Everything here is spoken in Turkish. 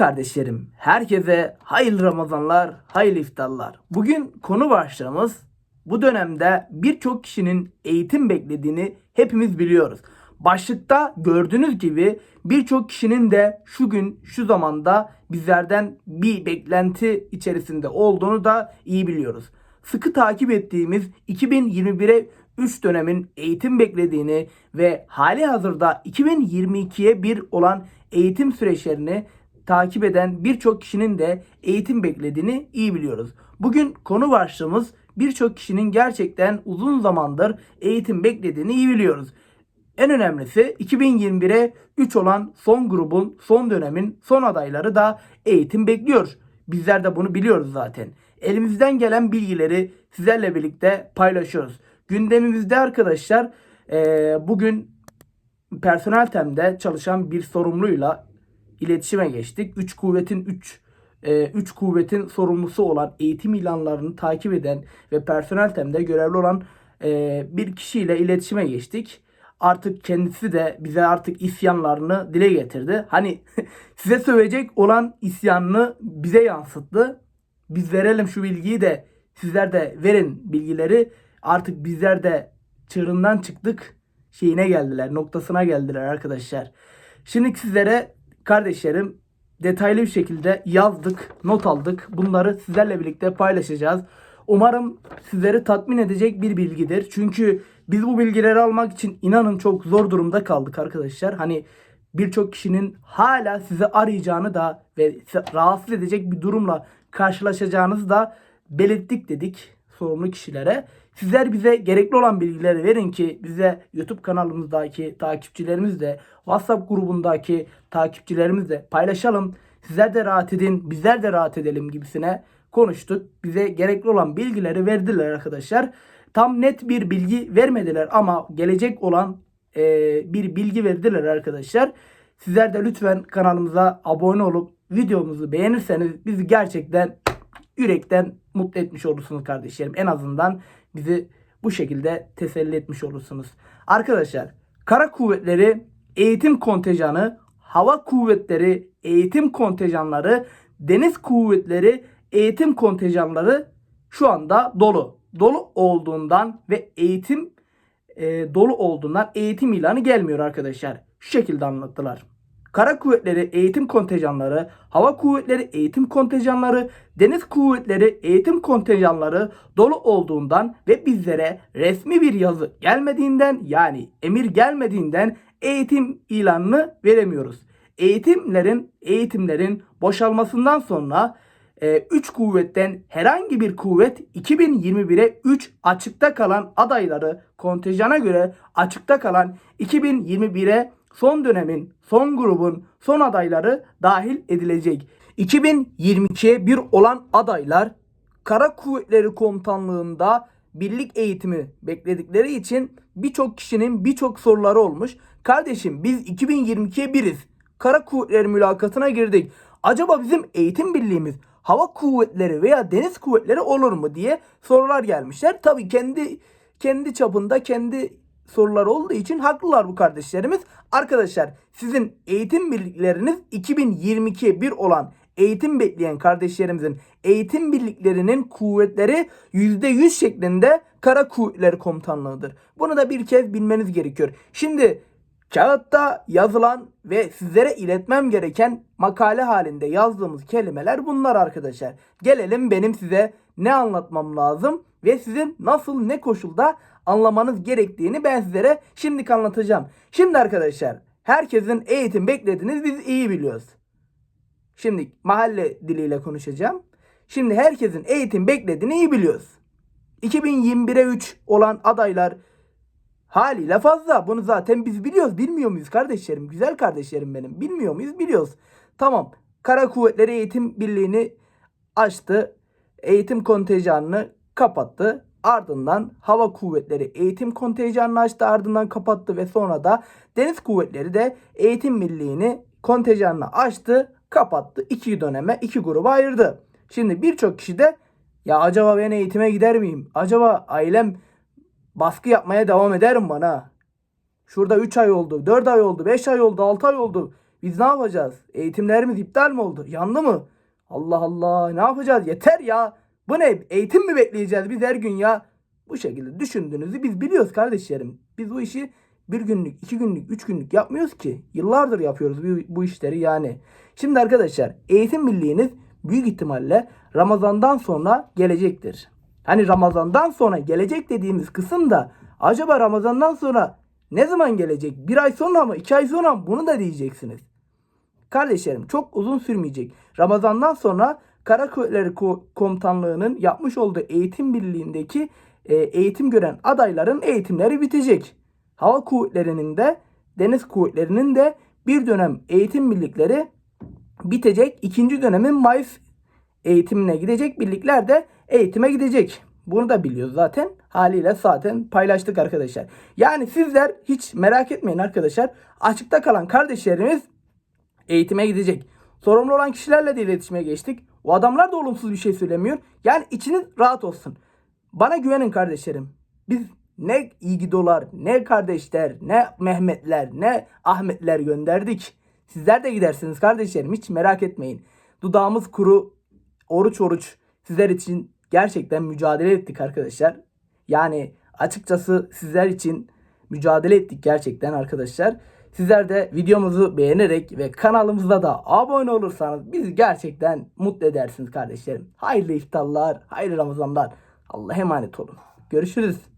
kardeşlerim, herkese hayırlı Ramazanlar, hayırlı iftarlar. Bugün konu başlığımız bu dönemde birçok kişinin eğitim beklediğini hepimiz biliyoruz. Başlıkta gördüğünüz gibi birçok kişinin de şu gün şu zamanda bizlerden bir beklenti içerisinde olduğunu da iyi biliyoruz. Sıkı takip ettiğimiz 2021'e 3 dönemin eğitim beklediğini ve hali hazırda 2022'ye bir olan eğitim süreçlerini takip eden birçok kişinin de eğitim beklediğini iyi biliyoruz. Bugün konu başlığımız birçok kişinin gerçekten uzun zamandır eğitim beklediğini iyi biliyoruz. En önemlisi 2021'e 3 olan son grubun, son dönemin son adayları da eğitim bekliyor. Bizler de bunu biliyoruz zaten. Elimizden gelen bilgileri sizlerle birlikte paylaşıyoruz. Gündemimizde arkadaşlar bugün personel temde çalışan bir sorumluyla iletişime geçtik. 3 kuvvetin 3 3 kuvvetin sorumlusu olan eğitim ilanlarını takip eden ve personel temde görevli olan e, bir kişiyle iletişime geçtik. Artık kendisi de bize artık isyanlarını dile getirdi. Hani size sövecek olan isyanını bize yansıttı. Biz verelim şu bilgiyi de sizler de verin bilgileri. Artık bizler de çığırından çıktık şeyine geldiler, noktasına geldiler arkadaşlar. Şimdi sizlere kardeşlerim detaylı bir şekilde yazdık, not aldık. Bunları sizlerle birlikte paylaşacağız. Umarım sizleri tatmin edecek bir bilgidir. Çünkü biz bu bilgileri almak için inanın çok zor durumda kaldık arkadaşlar. Hani birçok kişinin hala sizi arayacağını da ve rahatsız edecek bir durumla karşılaşacağınızı da belirttik dedik sorumlu kişilere. Sizler bize gerekli olan bilgileri verin ki bize YouTube kanalımızdaki takipçilerimiz de WhatsApp grubundaki takipçilerimiz de paylaşalım. Sizler de rahat edin, bizler de rahat edelim gibisine konuştuk. Bize gerekli olan bilgileri verdiler arkadaşlar. Tam net bir bilgi vermediler ama gelecek olan e, bir bilgi verdiler arkadaşlar. Sizler de lütfen kanalımıza abone olup videomuzu beğenirseniz bizi gerçekten yürekten mutlu etmiş olursunuz kardeşlerim. En azından bizi bu şekilde teselli etmiş olursunuz. Arkadaşlar kara kuvvetleri eğitim kontenjanı, hava kuvvetleri eğitim kontenjanları, deniz kuvvetleri eğitim kontenjanları şu anda dolu. Dolu olduğundan ve eğitim e, dolu olduğundan eğitim ilanı gelmiyor arkadaşlar. Şu şekilde anlattılar. Kara kuvvetleri eğitim kontenjanları, hava kuvvetleri eğitim kontenjanları, deniz kuvvetleri eğitim kontenjanları dolu olduğundan ve bizlere resmi bir yazı gelmediğinden yani emir gelmediğinden eğitim ilanını veremiyoruz. Eğitimlerin eğitimlerin boşalmasından sonra 3 kuvvetten herhangi bir kuvvet 2021'e 3 açıkta kalan adayları kontenjana göre açıkta kalan 2021'e son dönemin, son grubun, son adayları dahil edilecek. 2022'ye bir olan adaylar Kara Kuvvetleri Komutanlığında birlik eğitimi bekledikleri için birçok kişinin birçok soruları olmuş. Kardeşim biz 2022'ye biriz. Kara Kuvvetleri mülakatına girdik. Acaba bizim eğitim birliğimiz hava kuvvetleri veya deniz kuvvetleri olur mu diye sorular gelmişler. Tabii kendi kendi çapında kendi sorular olduğu için haklılar bu kardeşlerimiz. Arkadaşlar sizin eğitim birlikleriniz 2022 bir olan eğitim bekleyen kardeşlerimizin eğitim birliklerinin kuvvetleri %100 şeklinde Kara Kuvvetleri Komutanlığı'dır. Bunu da bir kez bilmeniz gerekiyor. Şimdi kağıtta yazılan ve sizlere iletmem gereken makale halinde yazdığımız kelimeler bunlar arkadaşlar. Gelelim benim size ne anlatmam lazım ve sizin nasıl ne koşulda anlamanız gerektiğini ben sizlere şimdi anlatacağım. Şimdi arkadaşlar herkesin eğitim beklediğiniz biz iyi biliyoruz. Şimdi mahalle diliyle konuşacağım. Şimdi herkesin eğitim beklediğini iyi biliyoruz. 2021'e 3 olan adaylar haliyle fazla. Bunu zaten biz biliyoruz. Bilmiyor muyuz kardeşlerim? Güzel kardeşlerim benim. Bilmiyor muyuz? Biliyoruz. Tamam. Kara Kuvvetleri Eğitim Birliği'ni açtı. Eğitim kontenjanını kapattı. Ardından Hava Kuvvetleri eğitim kontenjanını açtı. Ardından kapattı ve sonra da Deniz Kuvvetleri de eğitim birliğini kontenjanını açtı. Kapattı. iki döneme, iki gruba ayırdı. Şimdi birçok kişi de ya acaba ben eğitime gider miyim? Acaba ailem baskı yapmaya devam eder mi bana? Şurada 3 ay oldu, 4 ay oldu, 5 ay oldu, 6 ay oldu. Biz ne yapacağız? Eğitimlerimiz iptal mi oldu? Yandı mı? Allah Allah ne yapacağız? Yeter ya. Bu ne? Eğitim mi bekleyeceğiz biz her gün ya? Bu şekilde düşündüğünüzü biz biliyoruz kardeşlerim. Biz bu işi bir günlük, iki günlük, üç günlük yapmıyoruz ki. Yıllardır yapıyoruz bu, bu işleri yani. Şimdi arkadaşlar eğitim milliğiniz büyük ihtimalle Ramazan'dan sonra gelecektir. Hani Ramazan'dan sonra gelecek dediğimiz kısım da acaba Ramazan'dan sonra ne zaman gelecek? Bir ay sonra mı? iki ay sonra mı? Bunu da diyeceksiniz. Kardeşlerim çok uzun sürmeyecek. Ramazan'dan sonra Kara Kuvvetleri Ko- Komutanlığı'nın yapmış olduğu eğitim birliğindeki e, eğitim gören adayların eğitimleri bitecek. Hava kuvvetlerinin de deniz kuvvetlerinin de bir dönem eğitim birlikleri bitecek. İkinci dönemin Mayıs eğitimine gidecek birlikler de eğitime gidecek. Bunu da biliyoruz zaten. Haliyle zaten paylaştık arkadaşlar. Yani sizler hiç merak etmeyin arkadaşlar. Açıkta kalan kardeşlerimiz eğitime gidecek. Sorumlu olan kişilerle de iletişime geçtik. O adamlar da olumsuz bir şey söylemiyor. Yani içiniz rahat olsun. Bana güvenin kardeşlerim. Biz ne İgidolar, ne kardeşler, ne Mehmetler, ne Ahmetler gönderdik. Sizler de gidersiniz kardeşlerim. Hiç merak etmeyin. Dudağımız kuru, oruç oruç sizler için gerçekten mücadele ettik arkadaşlar. Yani açıkçası sizler için mücadele ettik gerçekten arkadaşlar. Sizler de videomuzu beğenerek ve kanalımıza da abone olursanız bizi gerçekten mutlu edersiniz kardeşlerim. Hayırlı iftarlar, hayırlı Ramazanlar. Allah'a emanet olun. Görüşürüz.